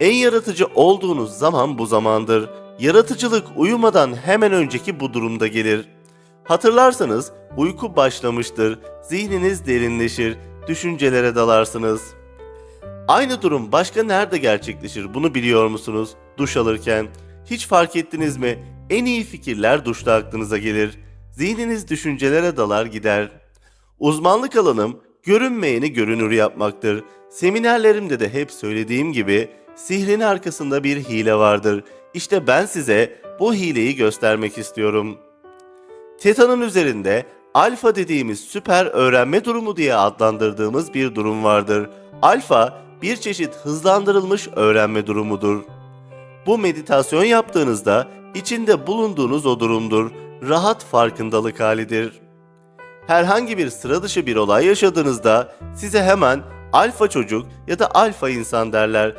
En yaratıcı olduğunuz zaman bu zamandır. Yaratıcılık uyumadan hemen önceki bu durumda gelir. Hatırlarsanız uyku başlamıştır, zihniniz derinleşir, düşüncelere dalarsınız. Aynı durum başka nerede gerçekleşir bunu biliyor musunuz? Duş alırken. Hiç fark ettiniz mi? En iyi fikirler duşta aklınıza gelir. Zihniniz düşüncelere dalar gider. Uzmanlık alanım görünmeyeni görünür yapmaktır. Seminerlerimde de hep söylediğim gibi sihrin arkasında bir hile vardır. İşte ben size bu hileyi göstermek istiyorum. Teta'nın üzerinde alfa dediğimiz süper öğrenme durumu diye adlandırdığımız bir durum vardır. Alfa bir çeşit hızlandırılmış öğrenme durumudur. Bu meditasyon yaptığınızda içinde bulunduğunuz o durumdur. Rahat farkındalık halidir. Herhangi bir sıra dışı bir olay yaşadığınızda size hemen alfa çocuk ya da alfa insan derler.